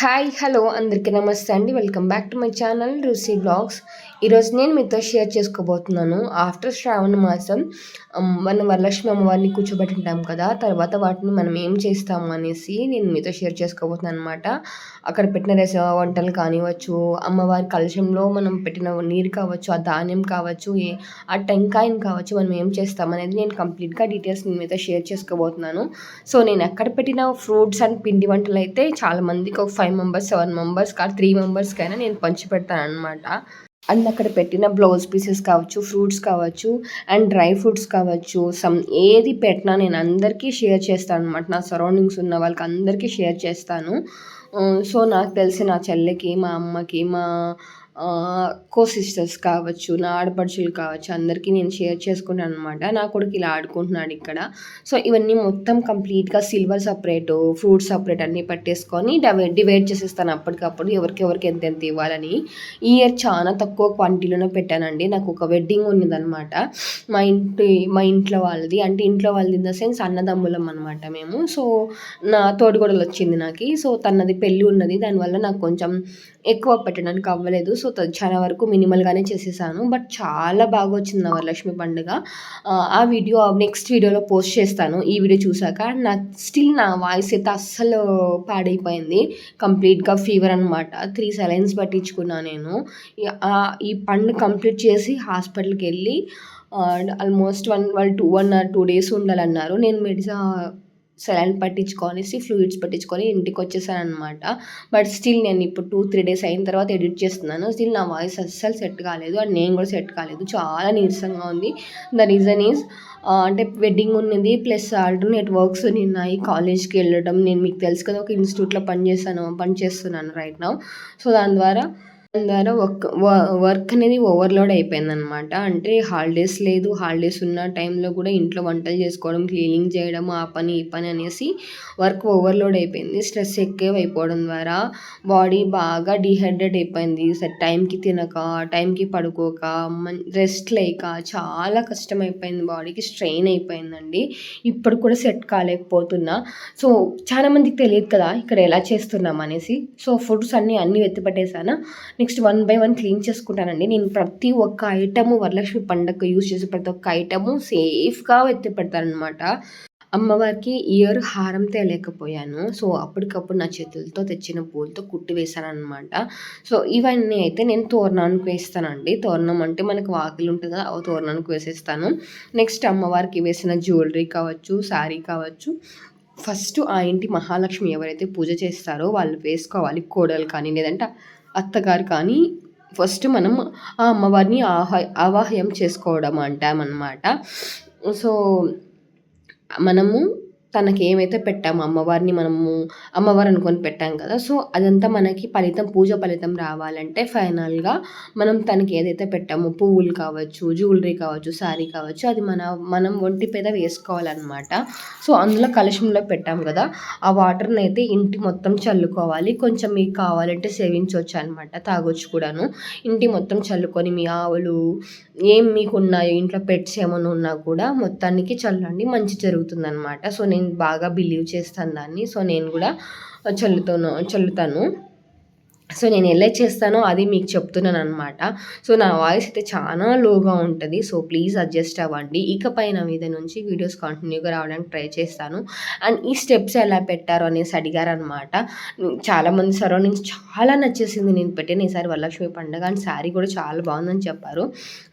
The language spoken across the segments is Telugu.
హాయ్ హలో అందరికీ నమస్తే అండి. Welcome back to my channel Rusi blogs. ఈరోజు నేను మీతో షేర్ చేసుకోబోతున్నాను. ఆఫ్టర్ శ్రావణ మాసం మనం వరలక్ష్మి అమ్మవారిని కూర్చోబెట్టింటాం కదా తర్వాత వాటిని మనం ఏం చేస్తాము అనేసి నేను మీతో షేర్ చేసుకోబోతున్నాను అనమాట అక్కడ పెట్టిన రస వంటలు కానివ్వచ్చు అమ్మవారి కలశంలో మనం పెట్టిన నీరు కావచ్చు ఆ ధాన్యం కావచ్చు ఏ ఆ టెంకాయని కావచ్చు మనం ఏం చేస్తాం అనేది నేను కంప్లీట్గా డీటెయిల్స్ నేను మీతో షేర్ చేసుకోబోతున్నాను. సో నేను ఎక్కడ పెట్టిన ఫ్రూట్స్ అండ్ పిండి వంటలు అయితే చాలా మందికి ఒక five five members seven members కాదు త్రీ మెంబర్స్కైనా నేను పంచి పెడతాను అనమాట అండ్ అక్కడ పెట్టిన బ్లౌజ్ పీసెస్ కావచ్చు ఫ్రూట్స్ కావచ్చు అండ్ డ్రై ఫ్రూట్స్ కావచ్చు సమ్ ఏది పెట్టినా నేను అందరికీ షేర్ చేస్తాను అనమాట నా సరౌండింగ్స్ ఉన్న వాళ్ళకి అందరికీ షేర్ చేస్తాను. సో నాకు తెలిసి నా చెల్లికి మా అమ్మకి మా కో సిస్టర్స్ కావచ్చు నా ఆడపడుచులు కావచ్చు అందరికీ నేను షేర్ చేసుకుంటాను అనమాట నా కొడుకు ఇలా ఆడుకుంటున్నాడు ఇక్కడ. సో ఇవన్నీ మొత్తం కంప్లీట్గా సిల్వర్ సపరేట్ ఫ్రూట్ సపరేట్ అన్నీ పట్టేసుకొని డివైడ్ డివైడ్ చేసేస్తాను అప్పటికప్పుడు. ఎవరికి ఎవరికి ఎంత ఎంత ఇవ్వాలని. ఈ ఇయర్ చాలా తక్కువ క్వాంటిటీలోనే పెట్టానండి. నాకు ఒక వెడ్డింగ్ ఉన్నదనమాట మా ఇంటి మా ఇంట్లో వాళ్ళది. అంటే ఇంట్లో వాళ్ళది ఇన్ ద సెన్స్ అన్నదమ్ములం అనమాట మేము. సో నా తోడుగొడలు వచ్చింది నాకు. సో తనది పెళ్ళి ఉన్నది. దానివల్ల నాకు కొంచెం ఎక్కువ పెట్టడానికి అవ్వలేదు. సో చాలా వరకు మినిమల్గానే చేసేసాను. బట్ చాలా బాగా వచ్చింది నా వరలక్ష్మి పండుగ. ఆ, వీడియో నెక్స్ట్ వీడియోలో పోస్ట్ చేస్తాను. ఈ వీడియో చూసాక నా స్టిల్ నా వాయిస్ అయితే అస్సలు పాడైపోయింది. కంప్లీట్గా ఫీవర్ అనమాట త్రీ సెలైన్స్ పట్టించుకున్నా నేను. ఈ- పండు కంప్లీట్ చేసి హాస్పిటల్కి వెళ్ళి ఆల్మోస్ట్ వన్ వాళ్ళు two one or two days ఉండాలన్నారు. నేను మెడిసిన్ సెలైన్ పట్టించుకొనేసి ఫ్లూయిడ్స్ పట్టించుకొని ఇంటికి వచ్చేసాను అనమాట బట్ స్టిల్ నేను ఇప్పుడు టూ త్రీ డేస్ అయిన తర్వాత ఎడిట్ చేస్తున్నాను. స్టిల్ నా వాయిస్ అస్సలు సెట్ కాలేదు అండ్ నేను కూడా సెట్ కాలేదు. చాలా నీరసంగా ఉంది. ద రీజన్ ఈజ్ అంటే వెడ్డింగ్ ఉన్నది ప్లస్ ఆల్టర్నేట్ వర్క్స్ ఉన్నాయి. కాలేజ్కి వెళ్ళడం నేను మీకు తెలుసు కదా ఒక ఇన్స్టిట్యూట్లో పనిచేస్తాను పని చేస్తున్నాను రైట్ నౌ సో దాని ద్వారా ద్వారా వర్క్ వర్క్ అనేది ఓవర్లోడ్ అయిపోయింది అనమాట అంటే హాలిడేస్ లేదు హాలిడేస్ ఉన్న టైంలో కూడా ఇంట్లో వంటలు చేసుకోవడం క్లీనింగ్ చేయడం ఆ పని ఈ పని అనేసి వర్క్ ఓవర్లోడ్ అయిపోయింది. స్ట్రెస్ ఎక్కువ అయిపోవడం ద్వారా బాడీ బాగా డిహైడ్రేట్ అయిపోయింది. టైంకి తినక టైంకి పడుకోక రెస్ట్ లేక చాలా కష్టం అయిపోయింది బాడీకి స్ట్రెయిన్ అయిపోయిందండి. ఇప్పుడు కూడా సెట్ కాలేకపోతున్నా. సో చాలా మందికి తెలియదు కదా ఇక్కడ ఎలా చేస్తున్నాం అనేసి. సో ఫుడ్స్ అన్నీ అన్నీ ఎత్తిపట్టేసాను next one by one clean చేసుకుంటానండి. నేను ప్రతి ఒక్క ఐటము వరలక్ష్మి పండగకు యూజ్ చేసే ప్రతి ఒక్క ఐటము సేఫ్గా ఎత్తి పెడతానమాట అమ్మవారికి ఇయర్ హారం తేలేకపోయాను. సో అప్పటికప్పుడు నా చేతులతో తెచ్చిన పూలతో కుట్టి వేశాను అనమాట సో ఇవన్నీ అయితే నేను తోరణానికి వేస్తానండి. తోరణం అంటే మనకు వాకిలు ఉంటుంది కదా ఆ తోరణానికి వేసేస్తాను. నెక్స్ట్ అమ్మవారికి వేసిన జ్యువెలరీ కావచ్చు శారీ కావచ్చు. ఫస్ట్ ఆ ఇంటి మహాలక్ష్మి ఎవరైతే పూజ చేస్తారో వాళ్ళు వేసుకోవాలి కోడలు కానీ లేదంటే అత్తగారు కానీ ఫస్ట్ మనం ఆ అమ్మవారిని ఆహ ఆవాహ్యం చేసుకోవడం అంటామన్నమాట. సో మనము తనకి ఏమైతే పెట్టామో అమ్మవారిని మనము అమ్మవారు అనుకొని పెట్టాం కదా. సో అదంతా మనకి ఫలితం పూజ ఫలితం రావాలంటే ఫైనల్గా మనం తనకి ఏదైతే పెట్టామో పువ్వులు కావచ్చు జ్యువెలరీ కావచ్చు శారీ కావచ్చు అది మన మనం ఒంటి మీద వేసుకోవాలన్నమాట. సో అందులో కలశంలో పెట్టాం కదా. ఆ వాటర్ని అయితే ఇంటి మొత్తం చల్లుకోవాలి. కొంచెం మీకు కావాలంటే సేవించవచ్చు అనమాట తాగొచ్చు కూడాను. ఇంటి మొత్తం చల్లుకొని మీ ఆవులు ఏం మీకు ఉన్నాయో ఇంట్లో పెట్స్ ఏమైనా ఉన్నా కూడా మొత్తానికి చల్లండి మంచి జరుగుతుంది అనమాట సో నేను బాగా బిలీవ్ చేస్తాను దాన్ని. సో నేను కూడా చల్లుతాను చల్లుతాను. సో నేను ఎలా చేస్తానో అది మీకు చెప్తున్నాను అనమాట సో నా వాయిస్ అయితే చాలా లోగా ఉంటుంది. సో ప్లీజ్ అడ్జస్ట్ అవ్వండి. ఇకపైన మీద నుంచి వీడియోస్ కంటిన్యూగా రావడానికి ట్రై చేస్తాను. అండ్ ఈ స్టెప్స్ ఎలా పెట్టారు అనేసి అడిగారు అనమాట చాలామంది సరౌండింగ్స్ చాలా నచ్చేసింది నేను పెట్టిన ఈసారి వరలక్ష్మి పండుగ అండ్ శారీ కూడా చాలా బాగుందని చెప్పారు.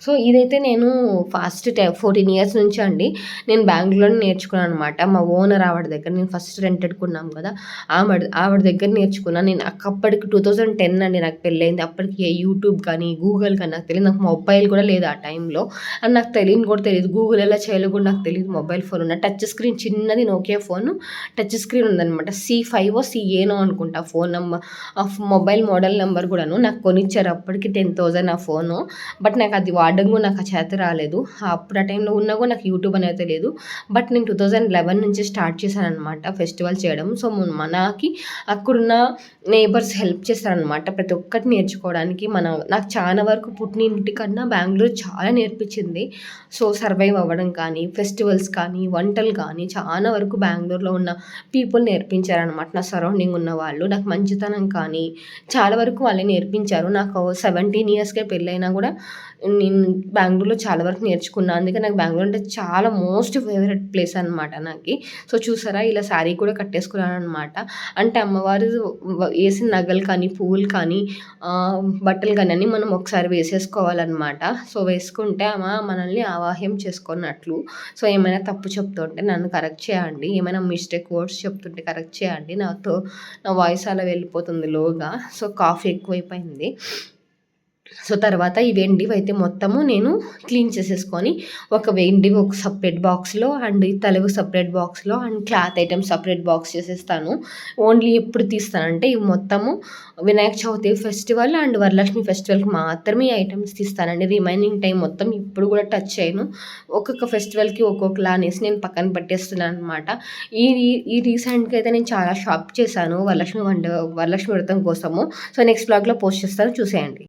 సో ఇదైతే నేను ఫాస్ట్ ఫోర్టీన్ ఇయర్స్ నుంచి అండి నేను బెంగళూరులో నేర్చుకున్నాను అనమాట మా ఓనర్ ఆవిడ దగ్గర నేను ఫస్ట్ రెంటెడ్ కొన్నాం కదా. ఆవిడ ఆవిడ దగ్గర నేర్చుకున్నాను నేను అప్పటికి టూ థౌజండ్ టెన్ అండి నాకు పెళ్ళైంది. అప్పటికి ఏ యూట్యూబ్ కానీ గూగుల్ కానీ నాకు తెలియదు. నాకు మొబైల్ కూడా లేదు ఆ టైంలో అండ్ నాకు తెలియని కూడా తెలియదు. గూగుల్ ఎలా చేయాలో కూడా నాకు తెలియదు మొబైల్ ఫోన్ ఉన్న. టచ్ స్క్రీన్ చిన్నది నోకియా ఫోన్ టచ్ స్క్రీన్ ఉందన్నమాట. సి ఫైవ్ సి ఏనో అనుకుంటా ఫోన్ నెంబర్ ఆ మొబైల్ మోడల్ నెంబర్ కూడాను. నాకు కొనిచ్చారు అప్పటికి టెన్ థౌజండ్ ఆ ఫోను బట్ నాకు అది వాడడం కూడా నాకు చేత రాలేదు. అప్పుడు ఆ టైంలో ఉన్నా కూడా నాకు యూట్యూబ్ అనేది తెలియదు. బట్ నేను టూ థౌజండ్ లెవెన్ నుంచి స్టార్ట్ చేశాను అనమాట ఫెస్టివల్ చేయడం సో మనకి అక్కడున్న నేబర్స్ హెల్ప్ చేస్తారు అనమాట ప్రతి ఒక్కటి నేర్చుకోవడానికి మన నాకు చాలా వరకు పుట్టినింటి కన్నా బెంగళూరు చాలా నేర్పించింది. సో సర్వైవ్ అవ్వడం కానీ ఫెస్టివల్స్ కానీ వంటలు కానీ చాలా వరకు బెంగళూరులో ఉన్న పీపుల్ నేర్పించారనమాట నా సరౌండింగ్ ఉన్న వాళ్ళు నాకు మంచితనం కానీ చాలా వరకు వాళ్ళే నేర్పించారు. నాకు సెవెంటీన్ ఇయర్స్కే పెళ్ళైనా కూడా నేను బెంగళూరులో చాలా వరకు నేర్చుకున్నాను అందుకే నాకు బెంగళూరు అంటే చాలా మోస్ట్ ఫేవరెట్ ప్లేస్ అనమాట నాకు. సో చూసారా ఇలా శారీ కూడా కట్టేసుకున్నాను అనమాట అంటే అమ్మవారు వేసిన నగలు కానీ పువ్వులు కానీ బట్టలు కానీ అన్నీ మనం ఒకసారి వేసేసుకోవాలన్నమాట. సో వేసుకుంటే అమ్మ మనల్ని ఆవాహ్యం చేసుకున్నట్లు. సో ఏమైనా తప్పు చెప్తుంటే నన్ను కరెక్ట్ చేయండి. ఏమైనా మిస్టేక్ వర్డ్స్ చెప్తుంటే కరెక్ట్ చేయండి. నాతో నా వాయిస్ అలా వెళ్ళిపోతుంది లోగా. సో కాఫీ ఎక్కువైపోయింది. సో తర్వాత ఈ వెండివి అయితే మొత్తము నేను క్లీన్ చేసేసుకొని ఒక వెండివి ఒక సపరేట్ బాక్స్లో అండ్ తలవి సపరేట్ బాక్స్లో and cloth items separate box చేసేస్తాను. ఓన్లీ ఎప్పుడు తీస్తానంటే ఇవి మొత్తము వినాయక చవితి ఫెస్టివల్ అండ్ వరలక్ష్మి ఫెస్టివల్కి మాత్రమే ఐటమ్స్ తీస్తానండి. రిమైనింగ్ టైం మొత్తం ఇప్పుడు కూడా టచ్ చేయను. ఒక్కొక్క ఫెస్టివల్కి ఒక్కొక్కలా అనేసి నేను పక్కన పెట్టేస్తున్నాను అనమాట ఈ ఈ రీసెంట్గా అయితే నేను చాలా షాప్ చేశాను. వరలక్ష్మి వంట వరలక్ష్మి వ్రతం కోసము. సో నెక్స్ట్ బ్లాగ్లో పోస్ట్ చేస్తాను. చూసేయండి.